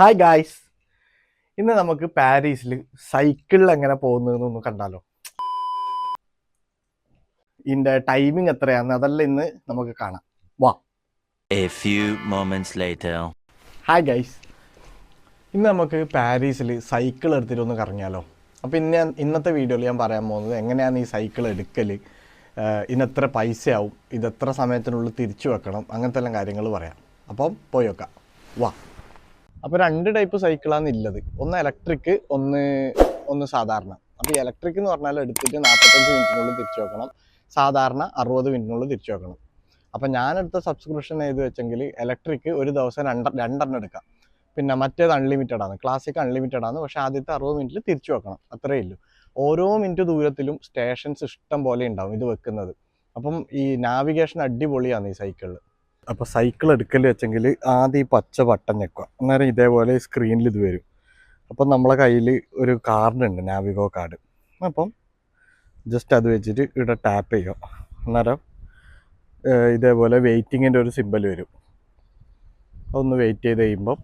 Hi guys ഇന്ന് നമുക്ക് പാരീസിൽ സൈക്കിളിൽ എങ്ങനെ പോകുന്നതെന്നൊന്ന് കണ്ടാലോ? ഇതിന്റെ ടൈമിംഗ് എത്രയാണ് അതെല്ലാം ഇന്ന് നമുക്ക് കാണാം. വാ. A few moments later. Hi guys ഇന്ന് നമുക്ക് പാരീസിൽ സൈക്കിൾ എടുത്തിട്ട് ഒന്ന് കറങ്ങിയാലോ? അപ്പോൾ ഇന്ന് ഞാൻ ഇന്നത്തെ വീഡിയോയിൽ ഞാൻ പറയാൻ പോകുന്നത് എങ്ങനെയാണ് ഈ സൈക്കിൾ എടുക്കൽ ഇതിന് എത്ര പൈസയാവും? ഇത് എത്ര സമയത്തിനുള്ളിൽ തിരിച്ചു വെക്കണം? അങ്ങനത്തെ എല്ലാം കാര്യങ്ങൾ പറയാം. അപ്പം പോയി വെക്കാം വാ. അപ്പോൾ രണ്ട് ടൈപ്പ് സൈക്കിളാണ് ഉള്ളത് ഒന്ന് ഇലക്ട്രിക് ഒന്ന് ഒന്ന് സാധാരണ. അപ്പോൾ ഇലക്ട്രിക് എന്ന് പറഞ്ഞാൽ എടുത്തിട്ട് നാൽപ്പത്തഞ്ച് മിനിറ്റിനുള്ളിൽ തിരിച്ചു വെക്കണം. സാധാരണ അറുപത് മിനിറ്റിനുള്ളിൽ തിരിച്ചു വെക്കണം. അപ്പൊ ഞാനെടുത്ത സബ്സ്ക്രിപ്ഷൻ ഏത് വെച്ചെങ്കിൽ ഇലക്ട്രിക് ഒരു ദിവസം രണ്ട് രണ്ടെണ്ണം എടുക്കാം. പിന്നെ മറ്റേത് അൺലിമിറ്റഡ് ആണ്. ക്ലാസിക് അൺലിമിറ്റഡ് ആണ്. പക്ഷെ ആദ്യത്തെ അറുപത് മിനിറ്റിൽ തിരിച്ചു വെക്കണം. അത്രയേ ഉള്ളൂ. ഓരോ മിനിറ്റ് ദൂരത്തിലും സ്റ്റേഷൻസ് ഇഷ്ടം പോലെ ഉണ്ടാവും ഇത് വെക്കുന്നത്. അപ്പം ഈ നാവിഗേഷൻ അടിപൊളിയാണ് ഈ സൈക്കിളിൽ അപ്പോൾ സൈക്കിൾ എടുക്കൽ വെച്ചെങ്കിൽ ആദ്യം ഈ പച്ച ബട്ടൺ ഞെക്കുക അന്നേരം ഇതേപോലെ സ്ക്രീനിൽ ഇത് വരും. അപ്പം നമ്മളെ കയ്യിൽ ഒരു കാർഡ് ഉണ്ട് നാവിഗോ കാർഡ് അപ്പം ജസ്റ്റ് അത് വെച്ചിട്ട് ഇവിടെ ടാപ്പ് ചെയ്യുക. അന്നേരം ഇതേപോലെ വെയിറ്റിങ്ങിന്റെ ഒരു സിമ്പൽ വരും. അതൊന്ന് വെയിറ്റ് ചെയ്ത് കഴിയുമ്പം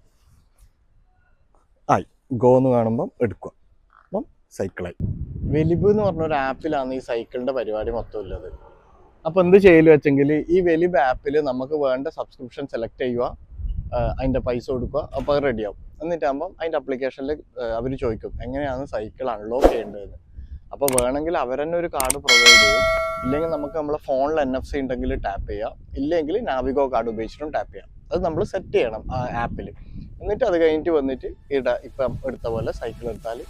ആയി. ഗോ എന്ന് കാണുമ്പം എടുക്കുക. അപ്പം സൈക്കിളായി വെലിബ് എന്ന് പറഞ്ഞ ഒരു ആപ്പിലാണ് ഈ സൈക്കിളിന്റെ പരിപാടി മൊത്തം ഉള്ളത്. അപ്പോൾ എന്ത് ചെയ്യൽ വെച്ചെങ്കിൽ ഈ വെലിബ് ആപ്പിൽ നമുക്ക് വേണ്ട സബ്സ്ക്രിപ്ഷൻ സെലക്ട് ചെയ്യുക അതിന്റെ പൈസ കൊടുക്കുക അപ്പോൾ അത് റെഡിയാവും എന്നിട്ടാകുമ്പം അതിന്റെ അപ്ലിക്കേഷനിൽ അവർ ചോദിക്കും എങ്ങനെയാണ് സൈക്കിൾ അൺലോക്ക് ചെയ്യേണ്ടതെന്ന് അപ്പോൾ വേണമെങ്കിൽ അവർ തന്നെ ഒരു കാർഡ് പ്രൊവൈഡ് ചെയ്യും. ഇല്ലെങ്കിൽ നമുക്ക് നമ്മളെ ഫോണിൽ എൻ എഫ് സി ഉണ്ടെങ്കിൽ ടാപ്പ് ചെയ്യാം. ഇല്ലെങ്കിൽ നാവിഗോ കാർഡ് ഉപയോഗിച്ചിട്ടും ടാപ്പ് ചെയ്യാം. അത് നമ്മൾ സെറ്റ് ചെയ്യണം ആ ആപ്പിൽ എന്നിട്ട് അത് കഴിഞ്ഞിട്ട് വന്നിട്ട് ഇട ഇപ്പം എടുത്ത പോലെ സൈക്കിൾ എടുത്താൽ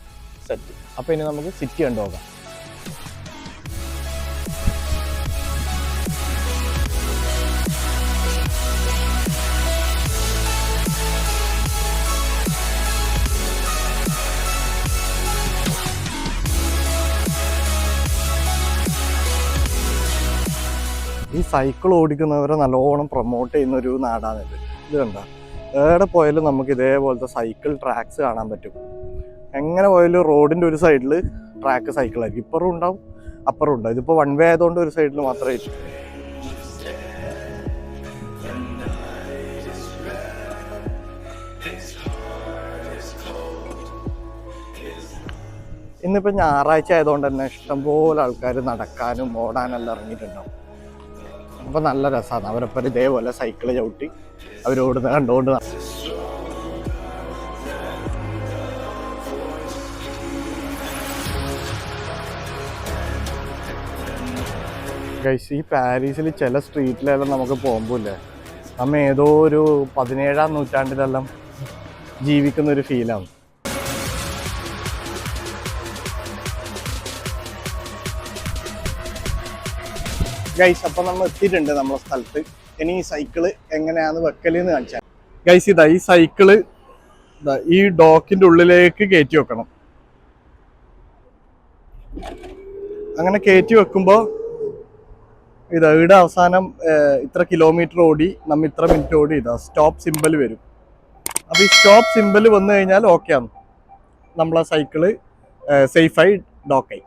സെറ്റ് അപ്പോൾ ഇനി നമുക്ക് സിറ്റി കണ്ടു നോക്കാം. ഈ സൈക്കിൾ ഓടിക്കുന്നവരെ നല്ലോണം പ്രൊമോട്ട് ചെയ്യുന്ന ഒരു നാടാണിത് ഇത് കണ്ട? എവിടെ പോയാലും നമുക്ക് ഇതേപോലത്തെ സൈക്കിൾ ട്രാക്സ് കാണാൻ പറ്റും. എങ്ങനെ പോയാലും റോഡിന്റെ ഒരു സൈഡിൽ ട്രാക്ക് സൈക്കിളായിരിക്കും ഇപ്പുറം ഉണ്ടാവും അപ്പുറം ഉണ്ടാവും. ഇതിപ്പോൾ വൺ വേ ആയതുകൊണ്ട് ഒരു സൈഡിൽ മാത്രമേ ഇഷ്ടം ഇന്നിപ്പോൾ ഞായറാഴ്ച ആയതുകൊണ്ട് തന്നെ ഇഷ്ടംപോലെ ആൾക്കാർ നടക്കാനും ഓടാനെല്ലാം ഇറങ്ങിയിട്ടുണ്ടാവും. അപ്പോൾ നല്ല രസമാണ് അവരപ്പം ഇതേപോലെ സൈക്കിൾ ചവിട്ടി അവരോടുന്ന കണ്ടുകൊണ്ട് ഗൈസ് ഈ പാരീസിൽ ചില സ്ട്രീറ്റിലെല്ലാം നമുക്ക് പോകുമ്പോല്ലേ നമ്മ ഏതോ ഒരു പതിനേഴാം നൂറ്റാണ്ടിലെല്ലാം ജീവിക്കുന്ന ഒരു ഫീലാണ് ഗൈസ് അപ്പൊ നമ്മൾ എത്തിയിട്ടുണ്ട് നമ്മളെ സ്ഥലത്ത്. ഇനി ഈ സൈക്കിൾ എങ്ങനെയാന്ന് വെക്കലെന്ന് കാണിച്ചാൽ ഗൈസ് ഇതാ ഈ സൈക്കിൾ ഈ ഡോക്കിന്റെ ഉള്ളിലേക്ക് കയറ്റി വെക്കണം. അങ്ങനെ കയറ്റി വെക്കുമ്പോൾ ഇതാ ഇവിടെ അവസാനം ഇത്ര കിലോമീറ്റർ ഓടി നമ്മ ഇത്ര മിനിറ്റ് ഓടി ഇതാ സ്റ്റോപ്പ് സിമ്പിൾ വരും. അപ്പൊ ഈ സ്റ്റോപ്പ് സിമ്പിൾ വന്നു കഴിഞ്ഞാൽ ഓക്കെ ആണ്. നമ്മളെ സൈക്കിൾ സേഫായി ഡോക്കായി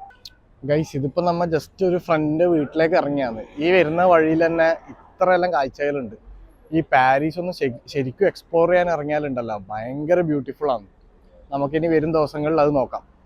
ഗൈസ് ഇതിപ്പോ നമ്മ ജസ്റ്റ് ഒരു ഫ്രണ്ട് വീട്ടിലേക്ക് ഇറങ്ങിയാണ്. ഈ വരുന്ന വഴിയിൽ തന്നെ ഇത്രയെല്ലാം കാഴ്ചകളുണ്ട്. ഈ പാരീസ് ഒന്ന് ശരിക്കും എക്സ്പ്ലോർ ചെയ്യാൻ ഇറങ്ങിയാലുണ്ടല്ലോ. ഭയങ്കര ബ്യൂട്ടിഫുൾ ആണ്. നമുക്കിനി വരും ദിവസങ്ങളിൽ അത് നോക്കാം.